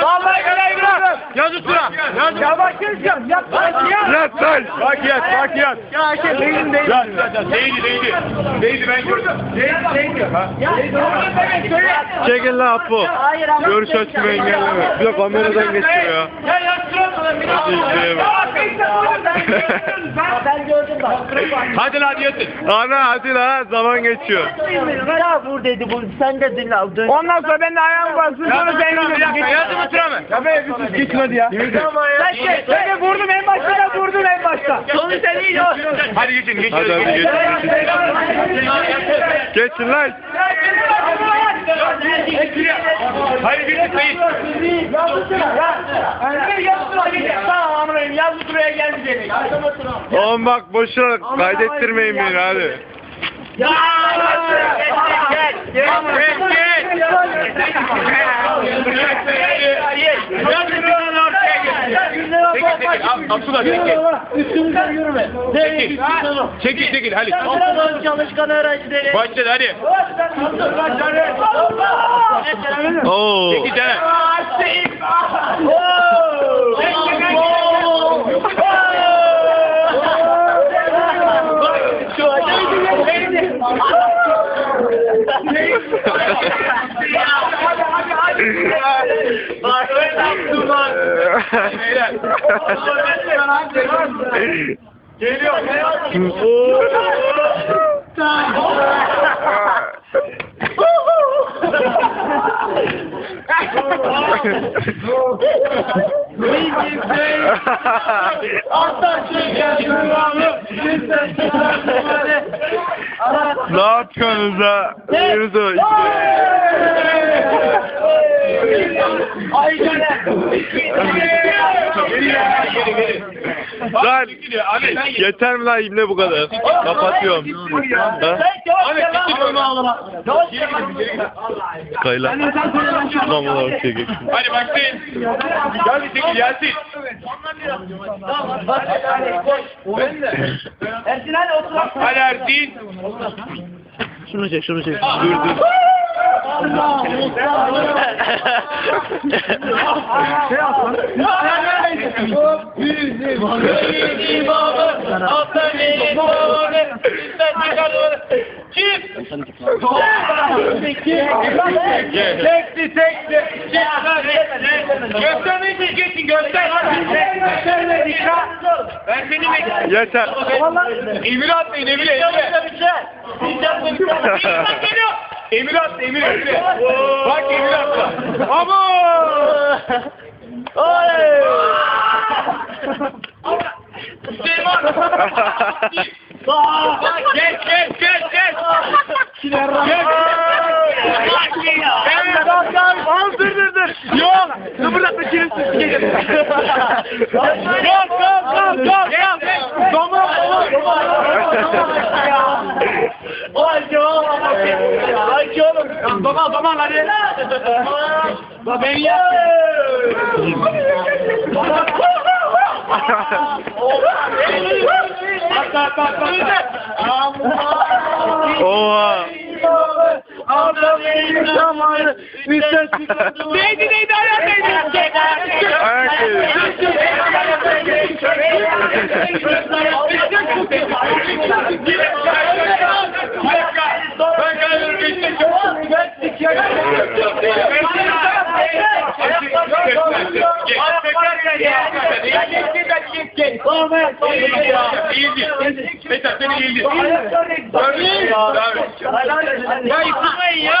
Vallahi. Yaz üstüne. Yaz. Ya bak yaz. Yaz. Yat lan. Bak yaz. Bak yaz. Ya şey değilim. Yaz. Yaz. Değildi değildi. Değildi ben gördüm. Değildi değildi. Ha? Çekin lan Apo. Görüş açımı engelleme. Bir de kameradan geçiyor ya. Ya yazdıramam. Hadi izleyelim. Ben gördüm bak. Hadi lan yatın. Ana hadi lan zaman geçiyor. Ya vur dedi bu. Sen de dinle. Dön. Ondan sonra ben de ayağımı bastım sonra sen gidiyorsun. Yazdım üstüne mi? Ya be bir sus geçmedi ya. Sen şey. Ben de vurdum en başta da vurdum en başta. Sonu sen iyi o. Hadi geçin geçin. Hadi hadi geçin. Geçin lan. Hayır bir tıklayın. Tamam amınayım yazdı şuraya gelmeyecek. Oğlum bak boşuna kaydettirmeyin beni hadi. Gel gel Üstümüzden yürüme. Değil. Çekil çekil hadi. Okulun çalışkan öğrencileri. Başladı hadi. Oo. Çekil tane. Geliyor. ne yapıyorsunuz ha? Yürüdü. Lan yeter mi lan ibne bu kadar? Kapatıyorum. Ha? Kayla. Lan ulan çekek. Hadi başlayın. Gel bir çekil Yasin. Ersin hadi otur. Hadi Ersin. Şunu çek şunu çek. Dur dur. Tekli tekli. Göstermeyi geçin göster. Göstermedik ha. Ben seni bekliyorum. Yeter. Emir atlayın Emir Emir. geliyor. Emir atla Emir Emir. Bak Emir atla. Ama. Süleyman. Geç geç geç geç. Geç. Evet, al, al, al, dur, dur, dur. Yok, kıpırdatma kilitli sikeceğim. Yok, yok, yok, yok, yok. Domuz, Ay oğlum. Oğlum. Domal, domal hadi. Bak beni yap. Bak, bak, bak, bak. Oha. Neydi neydi ayak neydi? Ayak neydi? Ben Ya yıkılmayın ya.